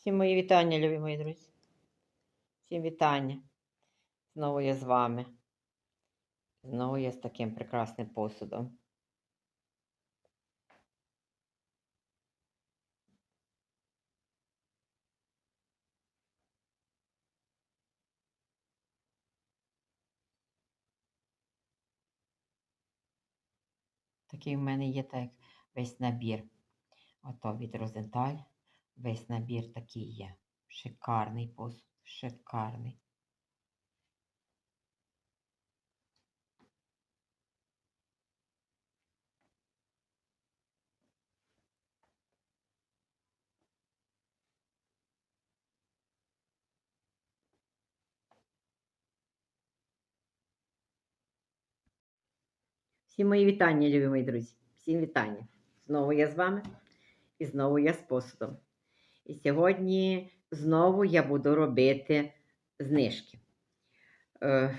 Всім мої вітання, любі мої друзі. Всім вітання. Знову я з вами. Знову я з таким прекрасним посудом. Такий в мене є так весь набір. Ото від Розенталь. Весь набір такий є. Шикарний посуд. Шикарний. Всі мої вітання, любі мої друзі. Всім вітання. Знову я з вами і знову я з посудом. І сьогодні знову я буду робити знижки. Е,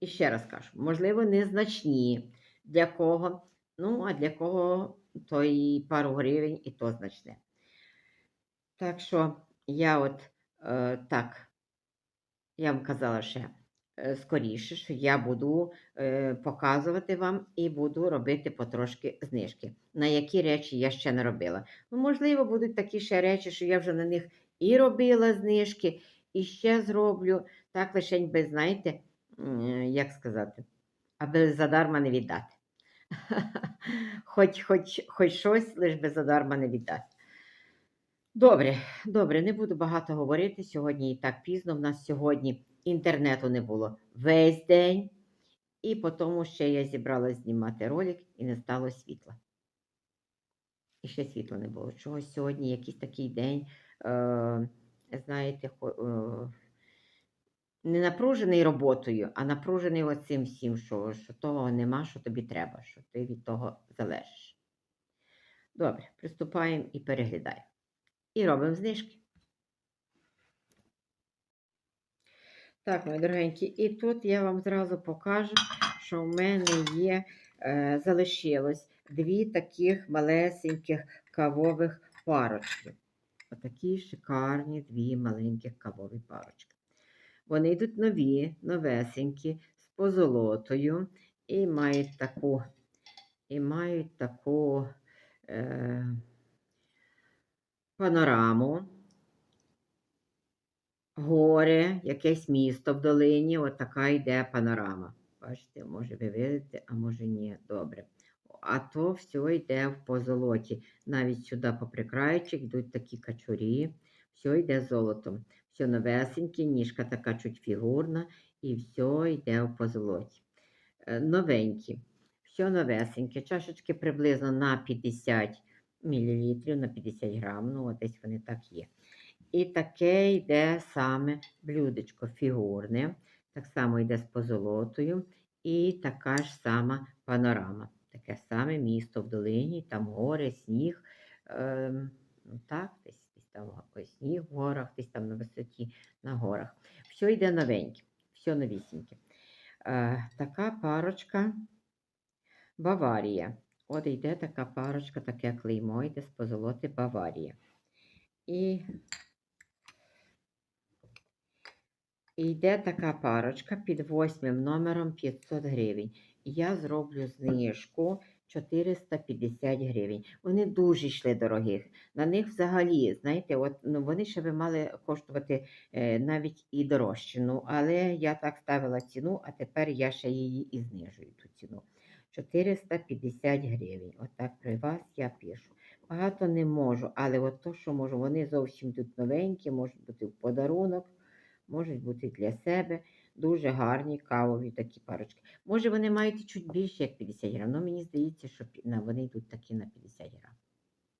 і ще раз кажу, можливо, незначні. Для кого? Ну, а для кого то і пару гривень, і то значне. Так що я от е, так, я вам казала ще скоріше, що я буду е, показувати вам і буду робити потрошки знижки. На які речі я ще не робила. Ну, можливо, будуть такі ще речі, що я вже на них і робила знижки, і ще зроблю. Так лише без, знаєте, е, як сказати, аби задарма не віддати. Хоч, хоч, хоч щось, лише без задарма не віддати. Добре, добре, не буду багато говорити. Сьогодні і так пізно. В нас сьогодні інтернету не було весь день. І по тому ще я зібралась знімати ролик і не стало світла. І ще світла не було. Чогось сьогодні якийсь такий день, е, знаєте, е, не напружений роботою, а напружений оцим всім, що, що того нема, що тобі треба, що ти від того залежиш. Добре, приступаємо і переглядаємо. І робимо знижки. Так, мої дорогенькі, і тут я вам зразу покажу, що в мене є, е, залишилось дві таких малесеньких кавових парочки. Отакі шикарні дві маленьких кавові парочки. Вони йдуть нові, новесенькі, з позолотою і мають таку, і мають таку е, панораму. Горе, якесь місто в долині, от така йде панорама. Бачите, може ви видите, а може ні. Добре. А то все йде в позолоті. Навіть сюди по прикрайчик йдуть такі качурі, все йде золотом. Все новесеньке, ніжка така чуть фігурна, і все йде в позолоті. Е, Новенькі, все новесеньке. Чашечки приблизно на 50 мл, на 50 грам, ну десь вони так є. І таке йде саме блюдечко фігурне, так само йде з позолотою, і така ж сама панорама. Таке саме місто в долині, там гори, сніг. Ну так, десь, десь там сніг в горах, десь там на висоті на горах. Все йде новеньке, все новісіньке. Е, така парочка Баварія. От йде така парочка, таке клеймо, йде з позолоти Баварія. І Йде така парочка під восьмим номером 500 гривень. Я зроблю знижку 450 гривень. Вони дуже йшли дорогих. На них взагалі, знаєте, от, ну, вони ще би мали коштувати е, навіть і дорожче. Ну, але я так ставила ціну, а тепер я ще її і знижую ту ціну. 450 гривень. Отак при вас я пишу. Багато не можу, але от то, що можу, вони зовсім тут новенькі, можуть бути в подарунок можуть бути для себе. Дуже гарні кавові такі парочки. Може, вони мають чуть більше, як 50 грам. але мені здається, що вони йдуть такі на 50 грам.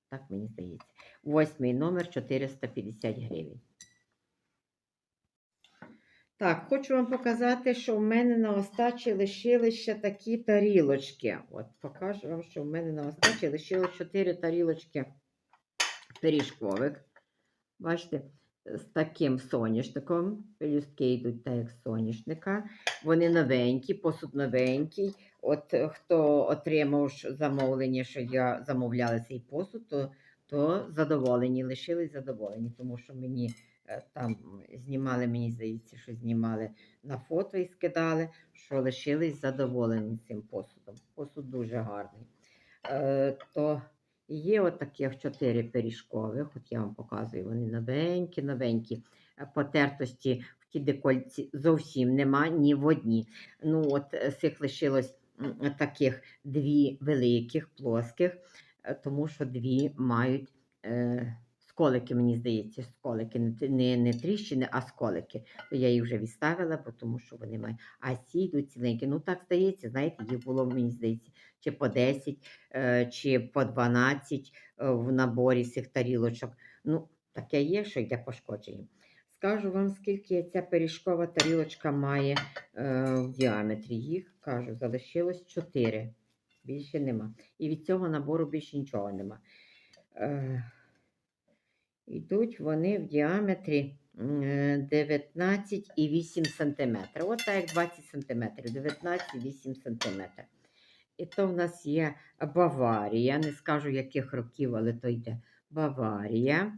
Так мені здається. Восьмий номер 450 гривень. Так, хочу вам показати, що в мене на остачі лишились ще такі тарілочки. От, покажу вам, що в мене на остачі лишилось 4 тарілочки пиріжкових. Бачите, з таким соняшником. Пелюстки йдуть так, як соняшника. Вони новенькі, посуд новенький. От е, хто отримав замовлення, що я замовляла цей посуд, то то задоволені, лишились задоволені, тому що мені е, там знімали, мені здається, що знімали на фото і скидали, що лишились задоволені цим посудом. Посуд дуже гарний. Е, то є от таких чотири пиріжкових, от я вам показую, вони новенькі, новенькі. Е, Потертості в ті декольці зовсім нема ні в одній. Ну, от е, з цих лишилось таких дві великих, плоских, е, тому що дві мають сколики, мені здається, сколики, не, не, тріщини, а сколики. Я їх вже відставила, бо тому що вони мають. А ці йдуть ціленькі. Ну так здається, знаєте, їх було, мені здається, чи по 10, е, чи по 12 е, в наборі цих тарілочок. Ну, таке є, що йде пошкодження. Скажу вам, скільки ця пиріжкова тарілочка має е, в діаметрі. Їх, кажу, залишилось 4. Більше нема. І від цього набору більше нічого нема. Е, Йдуть вони в діаметрі е, 19,8 см. От так як 20 см, 19,8 см. І то в нас є Баварія. Не скажу яких років, але то йде Баварія.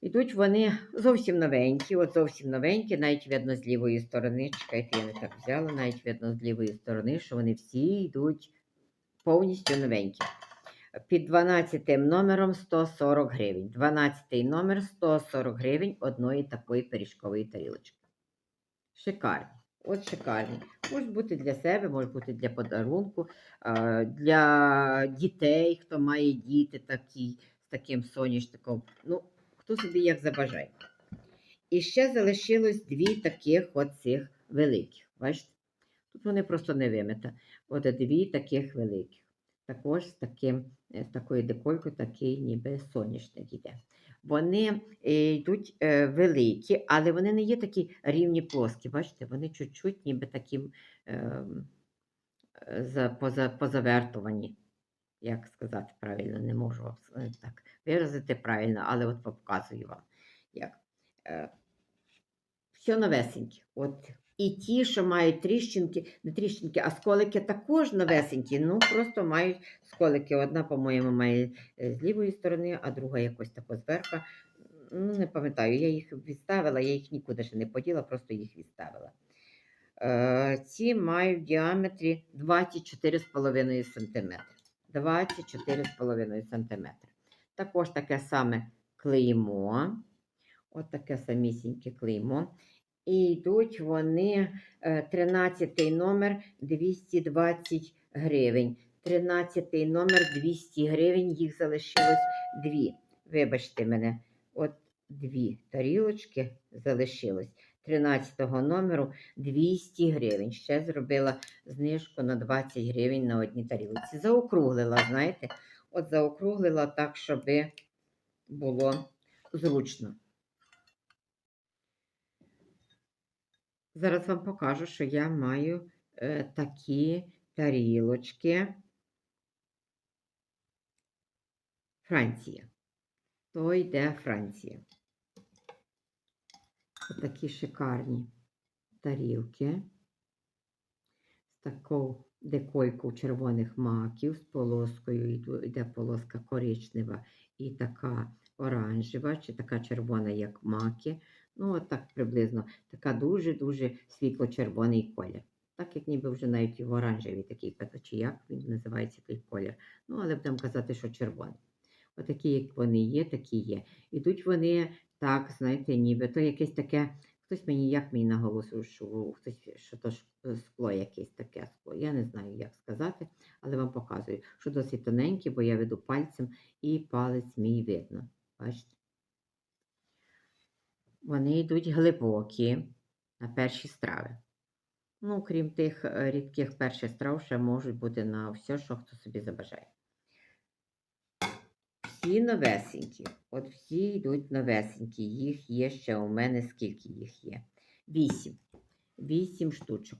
Ідуть вони зовсім новенькі, от зовсім новенькі, навіть видно з лівої сторони. Чекайте, я не так взяла, навіть видно з лівої сторони, що вони всі йдуть повністю новенькі. Під 12 номером 140 гривень. 12 номер 140 гривень одної такої пиріжкової тарілочки. Шикарні. От шикарні. Може бути для себе, може бути для подарунку, для дітей, хто має діти такі, з таким соняшником. Ну, хто собі як забажає. І ще залишилось дві таких оцих великих. Бачите? Тут вони просто не вимита. От дві таких великих. Також з таким, е, з такою деколькою, такий ніби соняшник іде. Вони е, йдуть е, великі, але вони не є такі рівні плоскі. Бачите, вони чуть-чуть ніби таким ем, за, поза, позавертувані. Як сказати правильно, не можу так виразити правильно, але от показую вам. Як. Все новесеньке. От. І ті, що мають тріщинки, не тріщинки, а сколики також новесенькі. Ну, просто мають сколики. Одна, по-моєму, має е, з лівої сторони, а друга якось тако зверху. Ну, не пам'ятаю, я їх відставила, я їх нікуди ще не поділа, просто їх відставила. Е, ці мають в діаметрі 24,5 см. 24,5 см. Також таке саме клеймо. От таке самісіньке клеймо. І йдуть вони е, 13 номер 220 гривень. 13 номер 200 гривень, їх залишилось дві. Вибачте мене, от дві тарілочки залишилось. 13 номеру 200 гривень. Ще зробила знижку на 20 гривень на одній тарілці. Заокруглила, знаєте, от заокруглила так, щоб було зручно. Зараз вам покажу, що я маю е, такі тарілочки. Франція. То йде Франція. Такі шикарні тарілки. З такою деколькою червоних маків, з полоскою йде полоска коричнева і така оранжева, чи така червона, як маки. Ну, от так приблизно. Така дуже-дуже світло-червоний колір. Так як ніби вже навіть в оранжевий такий, чи як він називається той колір. Ну, але будемо казати, що червоний. Отакі, як вони є, такі є. Ідуть вони так, знаєте, ніби то якесь таке. Хтось мені як мені наголосив, що хтось що то е, скло якесь таке скло. Я не знаю, як сказати, але вам показую, що досить тоненьке, бо я веду пальцем і палець мій видно. Бачите? Вони йдуть глибокі на перші страви. Ну, крім тих е, рідких перших страв, ще можуть бути на все, що хто собі забажає. Всі новесенькі. От всі йдуть новесенькі. Їх є ще у мене скільки їх є? Вісім. Вісім штучок.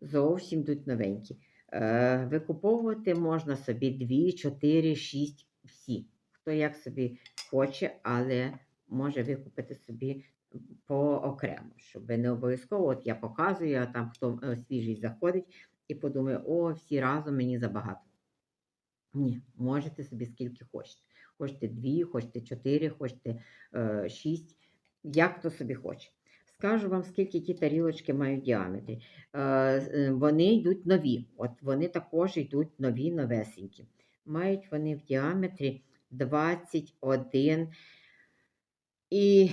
Зовсім йдуть новенькі. Е, викуповувати можна собі 2, 4, 6, всі. Хто як собі хоче, але може викупити собі поокремо, щоб не обов'язково, от я показую, а там хто е, свіжий заходить і подумає, о, всі разом мені забагато. Ні, можете собі скільки хочете. Хочете дві, хочете чотири, хочете е, шість, як хто собі хоче. Скажу вам, скільки ті тарілочки мають діаметрі. Е, е, вони йдуть нові. От вони також йдуть нові, новесенькі. Мають вони в діаметрі 21 і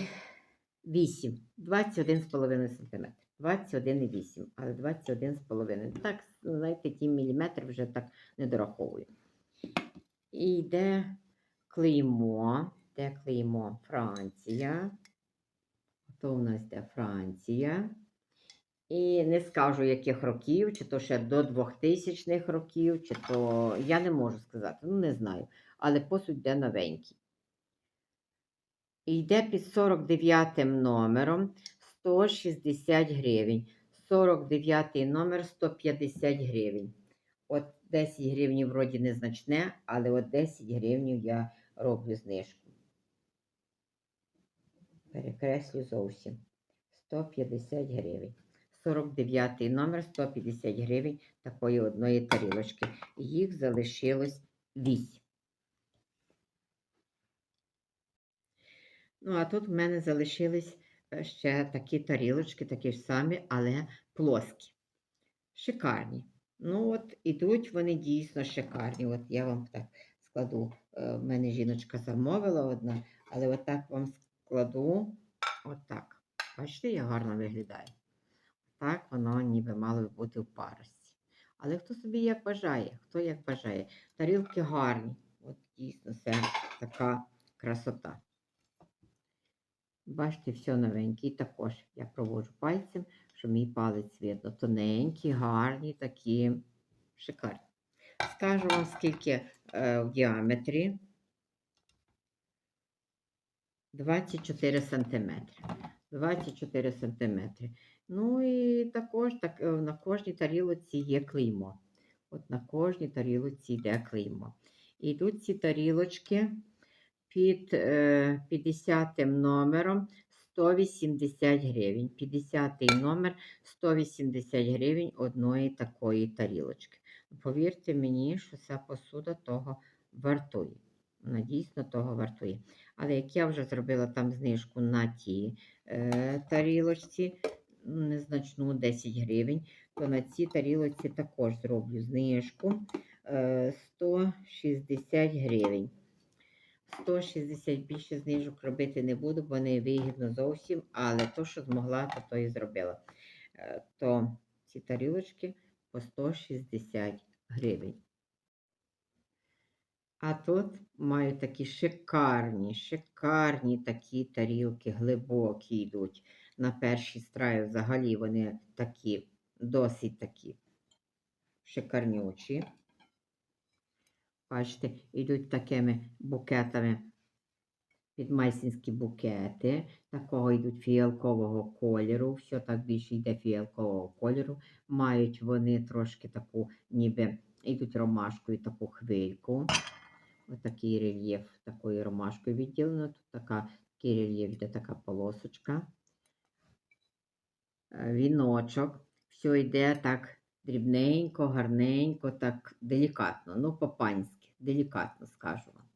8, 21,5 см. 21,8, але 21,5. Так, знаєте, ті міліметри вже так не дораховую. І йде клеймо, де клеймо Франція. То у нас йде Франція. І не скажу, яких років, чи то ще до 2000-х років, чи то я не можу сказати, ну не знаю. Але посуд йде новенький. І йде під 49 номером 160 гривень. 49 номер 150 гривень. От 10 гривень вроді незначне, але от 10 гривень я роблю знижку. Перекреслю зовсім. 150 гривень. 49 номер 150 гривень такої одної тарілочки. Їх залишилось 8. Ну, а тут в мене залишились е, ще такі тарілочки, такі ж самі, але плоскі. Шикарні. Ну, от ідуть вони дійсно шикарні. От я вам так складу. Е, В мене жіночка замовила одна, але отак вам складу. Отак. Бачите, як гарно виглядає. Так воно ніби мало би бути в парості. Але хто собі як бажає, хто як бажає. Тарілки гарні. От дійсно це така красота. Бачите, все новеньке. Також я проводжу пальцем, щоб мій палець видно. Тоненькі, гарні, такі шикарні. Скажу вам, скільки е, в діаметрі. 24 сантиметри. 24 сантиметри. Ну і також так, е, на кожній тарілоці є клеймо. От на кожній тарілоці йде клеймо. І йдуть ці тарілочки під е, 50 номером 180 гривень. 50 номер 180 гривень одної такої тарілочки. Повірте мені, що ця посуда того вартує. Вона дійсно того вартує. Але як я вже зробила там знижку на ті е, тарілочці, незначну 10 гривень, то на цій тарілочці також зроблю знижку е, 160 гривень. 160 більше знижок робити не буду, бо не вигідно зовсім, але то, що змогла, то то і зробила. Е, То ці тарілочки по 160 гривень. А тут маю такі шикарні, шикарні такі тарілки, глибокі йдуть. На першій страї взагалі вони такі, досить такі шикарнючі. Бачите, йдуть такими букетами, підмайсінські букети. Такого йдуть фіалкового кольору. Все так більше йде фіалкового кольору. Мають вони трошки таку, ніби йдуть ромашкою таку хвильку. Отакий рельєф такою ромашкою відділено. Тут така, такий рельєф йде така полосочка. Е, Віночок. Все йде так дрібненько, гарненько, так делікатно. Ну, по-панськи, делікатно скажу вам.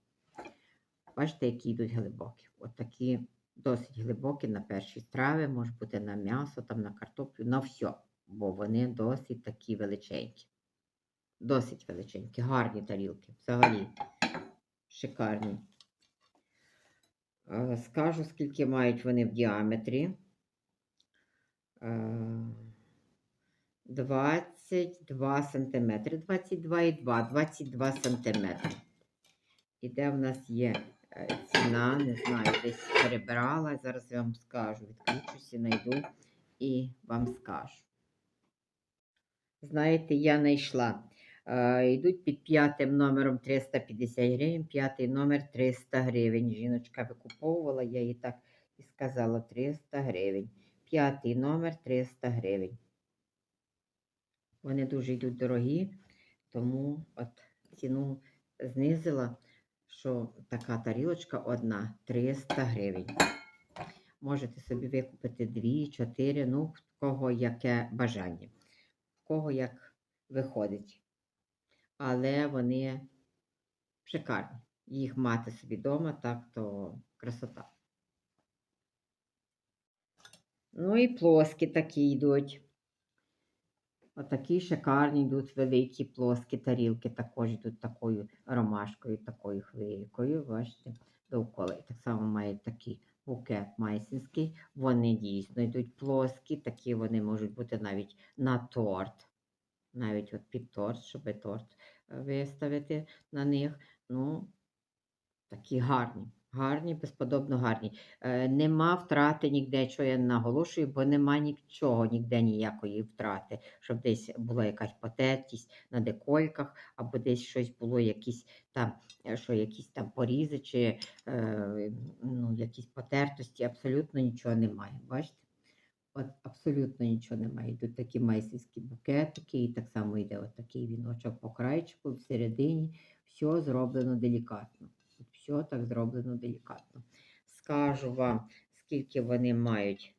Бачите, які йдуть глибокі. От такі досить глибокі на перші страви, може бути на м'ясо, там на картоплю, на все. Бо вони досить такі величенькі. Досить величенькі, гарні тарілки. Взагалі шикарні. Е, Скажу, скільки мають вони в діаметрі. Е, 22 сантиметри. 22,2, 22 сантиметри. І де в нас є е, ціна, не знаю, десь перебирала. Зараз я вам скажу. Відключуся, знайду і вам скажу. Знаєте, я знайшла. Е, Йдуть під п'ятим номером 350 гривень, п'ятий номер 300 гривень. Жіночка викуповувала, я їй так і сказала 300 гривень. П'ятий номер 300 гривень. Вони дуже йдуть дорогі, тому от ціну знизила, що така тарілочка одна 300 гривень. Можете собі викупити 2, 4, ну, в кого яке бажання, в кого як виходить. Але вони шикарні. їх мати собі вдома, так то красота. Ну і плоскі такі йдуть. Отакі шикарні йдуть великі плоскі тарілки, також йдуть такою ромашкою, такою хвилькою. Бачите, довкола. І так само мають такий букет майсинський. Вони дійсно йдуть плоскі, такі вони можуть бути навіть на торт. Навіть от під торт, щоб торт е, виставити на них. Ну, такі гарні, гарні, безподобно гарні. Е, нема втрати ніде, що я наголошую, бо нема нічого, ніде ніякої втрати, щоб десь була якась потертість на декольках, або десь щось було, якісь там, е, що якісь там порізи, чи е, ну, якісь потертості, абсолютно нічого немає. Бачите? От абсолютно нічого немає. Йдуть такі майстерські букетики, і так само йде от віночок по крайчику, всередині. Все зроблено делікатно. От Все так зроблено делікатно. Скажу вам, скільки вони мають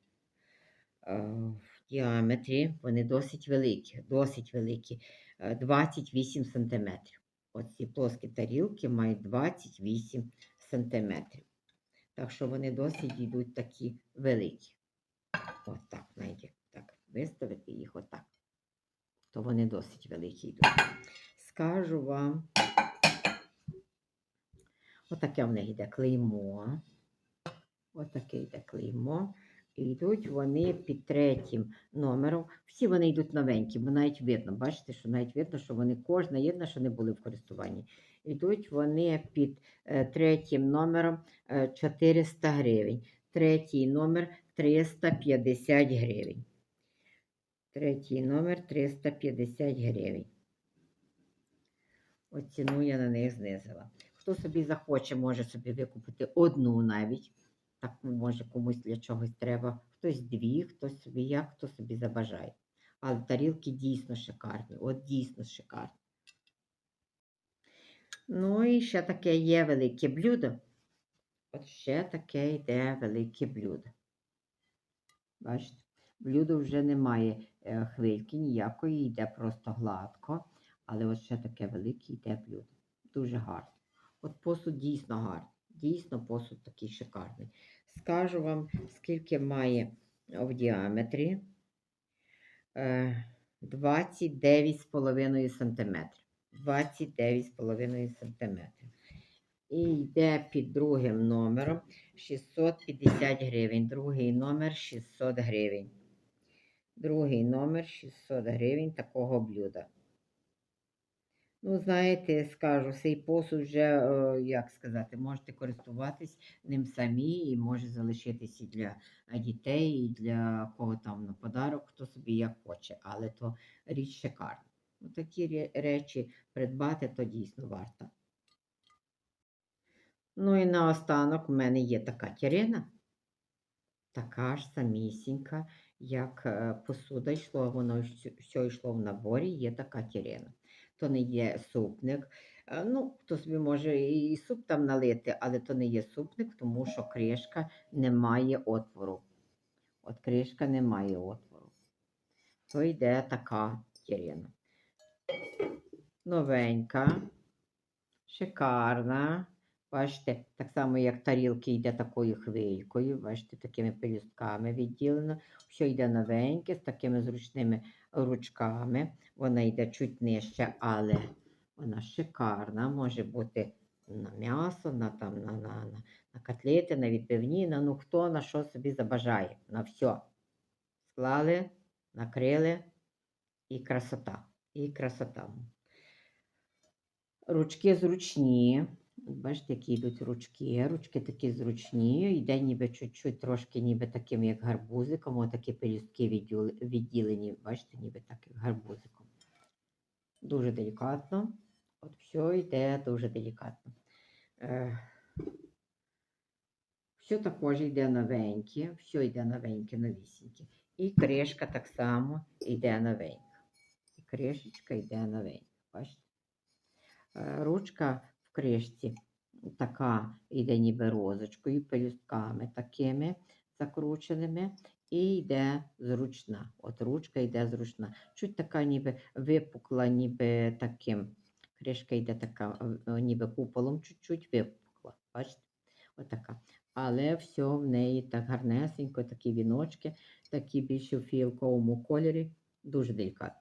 е, в діаметрі. Вони досить великі, досить великі. Е, 28 см. Оці плоскі тарілки мають 28 см. Так що вони досить йдуть такі великі. Ось так, навіть так виставити їх отак. То вони досить великі йдуть. Скажу вам, отаке в них йде клеймо. Отаке йде клеймо. І йдуть вони під третім номером. Всі вони йдуть новенькі, бо навіть видно, бачите, що навіть видно, що вони кожна єдна, що не були в користуванні. Йдуть вони під е, третім номером е, 400 гривень. Третій номер 350 гривень. Третій номер 350 гривень. От ціну я на них знизила. Хто собі захоче, може собі викупити одну навіть. Так може комусь для чогось треба. Хтось дві, хтось собі як, хто собі забажає. Але тарілки дійсно шикарні. От дійсно шикарні. Ну і ще таке є велике блюдо. От ще таке йде велике блюдо. Бачите, блюдо вже немає е, хвильки ніякої, йде просто гладко. Але от ще таке велике йде блюдо. Дуже гарно. От посуд дійсно гарний. Дійсно, посуд такий шикарний. Скажу вам, скільки має в діаметрі. Е, 29,5 см. 29,5 см. І йде під другим номером 650 гривень. Другий номер 600 гривень. Другий номер 600 гривень такого блюда. Ну, знаєте, скажу, цей посуд вже, е, як сказати, можете користуватись ним самі і може залишитися і для дітей, і для кого там на подарок, хто собі як хоче, але то річ шикарна. Ну, такі речі придбати, то дійсно варто. Ну і наостанок в мене є така тірина. Така ж самісінька, як е, посуда йшло, воно все йшло в наборі, є така тірина. То не є супник. Е, Ну, хто собі може і суп там налити, але то не є супник, тому що кришка не має отвору. От кришка не має отвору. То йде така тірина. Новенька, шикарна. Бачите, так само, як тарілки йде такою хвилькою, бачите, такими пелюстками відділено. Все йде новеньке, з такими зручними ручками. Вона йде чуть нижче, але вона шикарна. Може бути на м'ясо, на, там, на, на, на, на котлети, на відбивні, на ну хто на що собі забажає. На все. Склали, накрили і красота. І красота. Ручки зручні. Бачите, які йдуть ручки. Ручки такі зручні. Йде ніби чуть-чуть, трошки ніби таким, як гарбузиком. Отакі пелюстки відділені. Бачите, ніби так, як гарбузиком. Дуже делікатно. От все йде дуже делікатно. Е, все також йде новеньке, все йде новеньке, новісіньке. І кришка так само йде новенька. І кришечка йде новенька. Бачите? Е, Ручка кришці така йде ніби розочкою, пелюстками такими закрученими, і йде зручна. От ручка йде зручна. Чуть така ніби випукла, ніби таким Кришка йде така, е, е, ніби куполом чуть-чуть випукла. Бачите? Отака. Але все в неї так гарнесенько, такі віночки, такі більше в фіалковому кольорі. Дуже делікатно.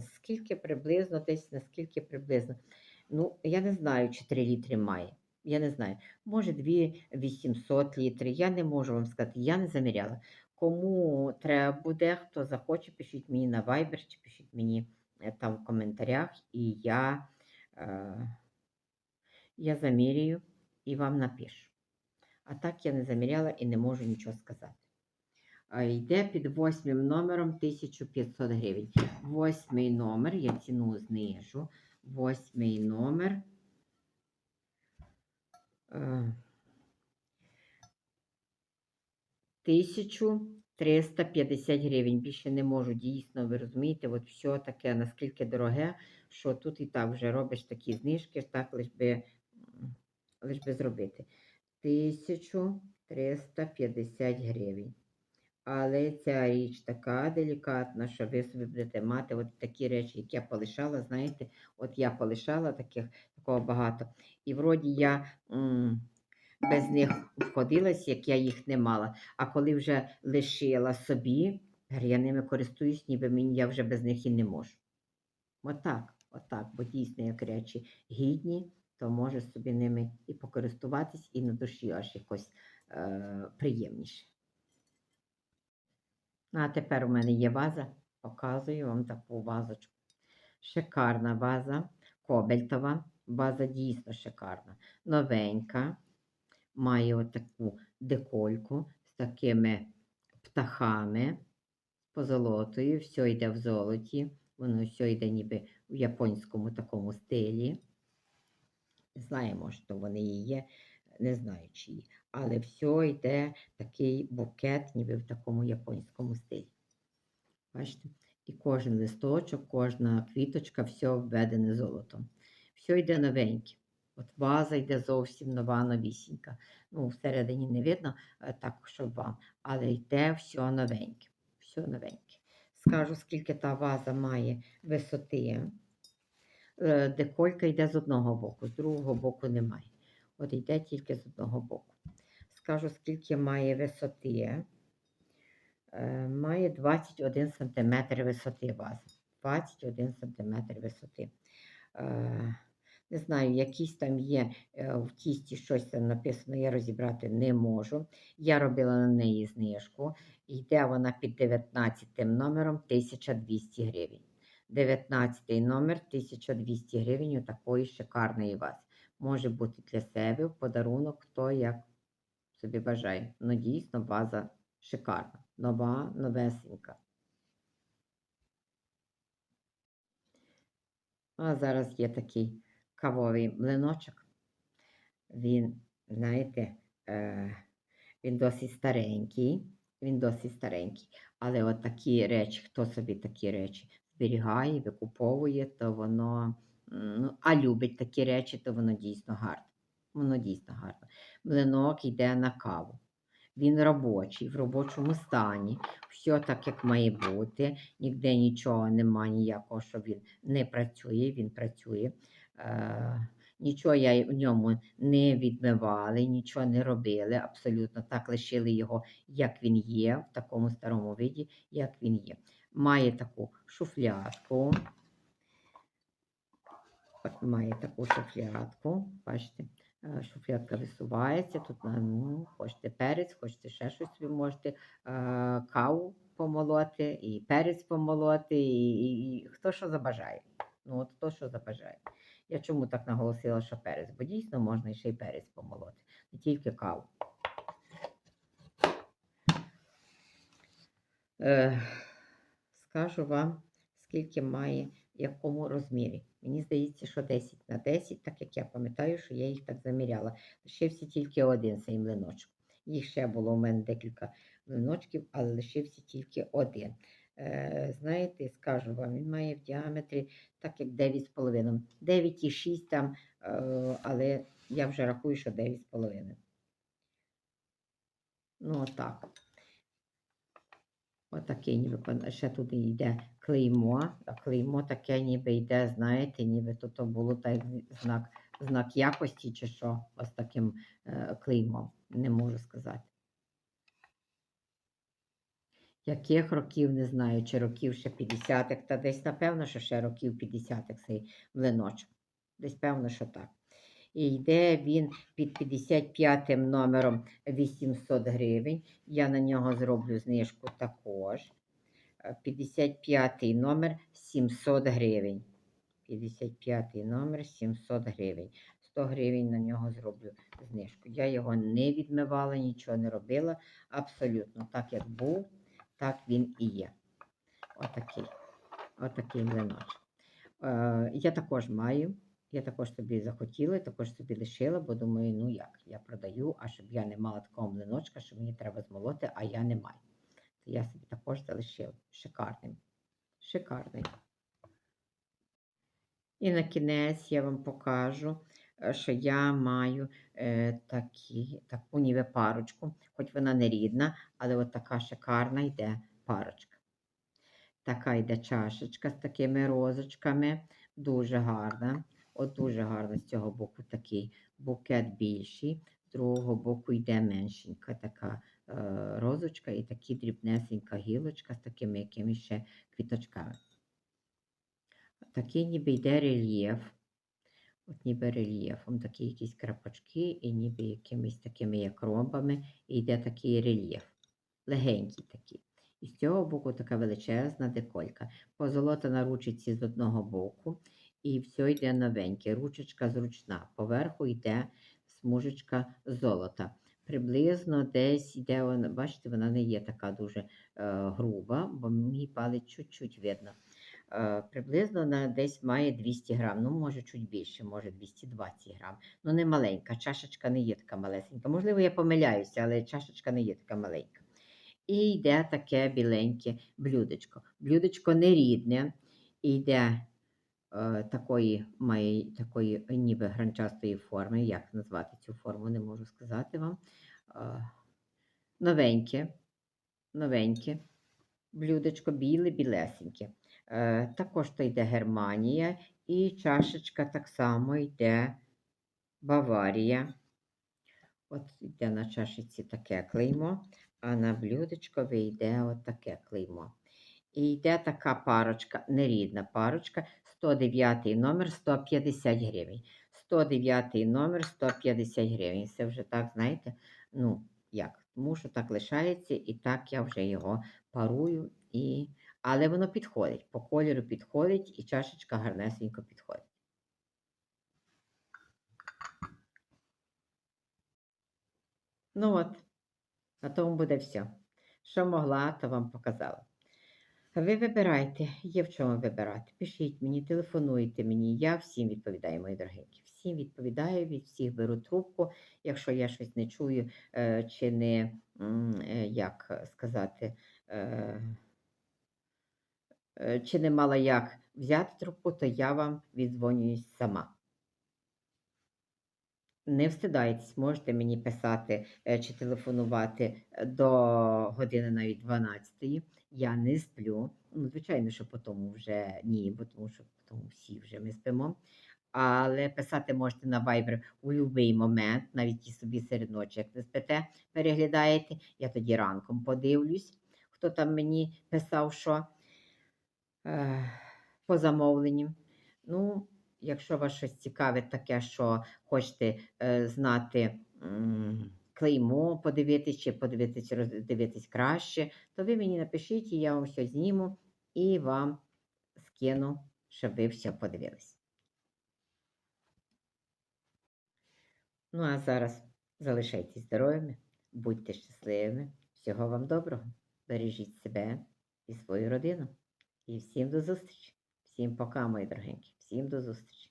Скільки приблизно, десь наскільки приблизно. Ну, я не знаю, чи 3 літри має. Я не знаю. Може, 2800 літрів. Я не можу вам сказати, я не заміряла. Кому треба буде, хто захоче, пишіть мені на Viber чи пишіть мені е, там в коментарях, і я, е, я замірюю і вам напишу. А так я не заміряла і не можу нічого сказати. Йде під восьмим номером 1500 гривень. Восьмий номер, я ціну знижу. Восьмий номер. е, 1350 гривень. Більше не можу. Дійсно, ви розумієте, от все таке, наскільки дороге, що тут і так вже робиш такі знижки, так лиш би, лиш би зробити. 1350 гривень. Але ця річ така делікатна, що ви собі будете мати от такі речі, які я полишала, знаєте, от я полишала таких, такого багато. І вроді я м, без них входилась, як я їх не мала. А коли вже лишила собі, я ними користуюсь, ніби мені я вже без них і не можу. Отак, отак, бо дійсно, як речі гідні, то може собі ними і покористуватись, і на душі аж якось е, приємніше. Ну, а тепер у мене є ваза, показую вам таку вазочку. Шикарна ваза, кобальтова, ваза дійсно шикарна. Новенька, має отаку декольку з такими птахами, позолотою, все йде в золоті, воно все йде ніби в японському такому стилі. Може, то вони і є, не знаю, чиї. Але все йде такий букет, ніби в такому японському стилі. Бачите? І кожен листочок, кожна квіточка, все введене золотом. Все йде новеньке. От ваза йде зовсім нова, новісінька. Ну, всередині не видно, е, так, щоб вам, але йде все новеньке. Все новеньке. Скажу, скільки та ваза має висоти. Е, Деколька йде з одного боку, з другого боку немає. От йде тільки з одного боку. Скажу, скільки має висоти. Е, Має 21 см висоти ваза. 21 см висоти. Е, Не знаю, якісь там є е, в тісті щось там написано, я розібрати не можу. Я робила на неї знижку. Йде вона під 19 номером 1200 гривень. 19 номер 1200 гривень у такої шикарної вази. Може бути для себе в подарунок, хто як собі бажає. Ну, дійсно, ваза шикарна. Нова, новесенька. А зараз є такий кавовий млиночок. Він, знаєте, е, він досить старенький. Він досить старенький. Але от такі речі, хто собі такі речі зберігає, викуповує, то воно, ну, а любить такі речі, то воно дійсно гарно. Воно дійсно гарно. Млинок йде на каву. Він робочий, в робочому стані. Все так, як має бути. Ніде нічого немає, ніякого, що він не працює, він працює. Е, нічого я в ньому не відмивали, нічого не робили. Абсолютно так лишили його, як він є, в такому старому виді, як він є. Має таку шуфлядку. От має таку шуфлядку, бачите, е, шуфлядка висувається. Тут е, ну, хочете перець, хочете ще щось, ви можете е, каву помолоти, і перець помолоти, і, і, і хто що забажає. Ну, от хто що забажає. Я чому так наголосила, що перець? Бо дійсно можна ще й перець помолоти, не тільки каву. Е, скажу вам, скільки має, в якому розмірі. Мені здається, що 10 на 10, так як я пам'ятаю, що я їх так заміряла. Лишився тільки один цей млиночок. Їх ще було у мене декілька млиночків, але лишився тільки один. Е, знаєте, скажу вам, він має в діаметрі так як 9,5. 9,6 там, е, але я вже рахую, що 9,5. Ну, отак. Отакий ніби ще тут йде клеймо, а клеймо таке ніби йде, знаєте, ніби тут то було так знак, знак якості чи що, ось таким е, клеймом. Не можу сказати. Яких років не знаю, чи років ще 50-х, та десь, напевно, що ще років 50-х цей млиночок. Десь певно, що так. І йде він під 55 номером 800 гривень. Я на нього зроблю знижку також. Е, 55 номер 700 гривень. 55 номер 700 гривень. 100 гривень на нього зроблю знижку. Я його не відмивала, нічого не робила. Абсолютно так, як був, так він і є. Отакий. Отакий млиночок. Е, я також маю. Я також собі захотіла, також собі лишила, бо думаю, ну як, я продаю, а щоб я не мала такого млиночка, що мені треба змолоти, а я не маю. То я собі також залишила. Шикарний. Шикарний. І на кінець я вам покажу, е, що я маю е, такі, таку ніби парочку, хоч вона не рідна, але от така шикарна йде парочка. Така йде чашечка з такими розочками, дуже гарна. От дуже гарно з цього боку такий букет більший, з другого боку йде меншенька така е, розочка і такі дрібнесенька гілочка з такими якимись ще квіточками. Такий ніби йде рельєф. От ніби рельєфом, такі якісь крапочки, і ніби якимись такими як ромбами, і йде такий рельєф. Легенький такий. І з цього боку така величезна деколька. Позолота на ручці з одного боку, і все йде новеньке. Ручечка зручна. Поверху йде смужечка золота. Приблизно десь йде, вона, бачите, вона не є така дуже е, груба, бо мій палець чуть-чуть видно. Е, приблизно на десь має 200 грам, ну може чуть більше, може 220 грам. Ну не маленька, чашечка не є така малесенька. Можливо, я помиляюся, але чашечка не є така маленька. І йде таке біленьке блюдечко. Блюдечко не рідне, йде такої, має такої ніби гранчастої форми. Як назвати цю форму, не можу сказати вам. Е, новеньке, новеньке. Блюдечко біле, білесеньке. Е, також то йде Германія, і чашечка так само йде Баварія. От йде на чашечці таке клеймо, а на блюдечко вийде от таке клеймо. І йде така парочка, нерідна парочка, 109 номер 150 гривень. 109 номер 150 гривень. Це вже так, знаєте, ну, як, тому що так лишається, і так я вже його парую. І... Але воно підходить, по кольору підходить, і чашечка гарнесенько підходить. Ну от, на тому буде все. Що могла, то вам показала. Ви вибирайте, є в чому вибирати. Пишіть мені, телефонуйте мені. Я всім відповідаю, мої дорогенькі. Всім відповідаю, від всіх беру трубку. Якщо я щось не чую, е, чи не, е, як сказати, е, чи не мала як взяти трубку, то я вам віддзвонююсь сама. Не встидайтесь, можете мені писати е, чи телефонувати е, до години навіть 12. Я не сплю. Ну, звичайно, що по тому вже ні, бо тому що тому всі вже ми спимо. Але писати можете на Viber у будь-який момент, навіть і собі серед ночі, як ви спите, переглядаєте. Я тоді ранком подивлюсь, хто там мені писав, що е, по замовленню. Ну, якщо вас щось цікавить, таке, що хочете е, знати м, клеймо, подивитись, чи подивитись, роздивитись краще, то ви мені напишіть, і я вам все зніму і вам скину, щоб ви все подивились. Ну, а зараз залишайтесь здоровими, будьте щасливими. Всього вам доброго. Бережіть себе і свою родину. І всім до зустрічі. Всім пока, мої дорогенькі. Всім до зустрічі.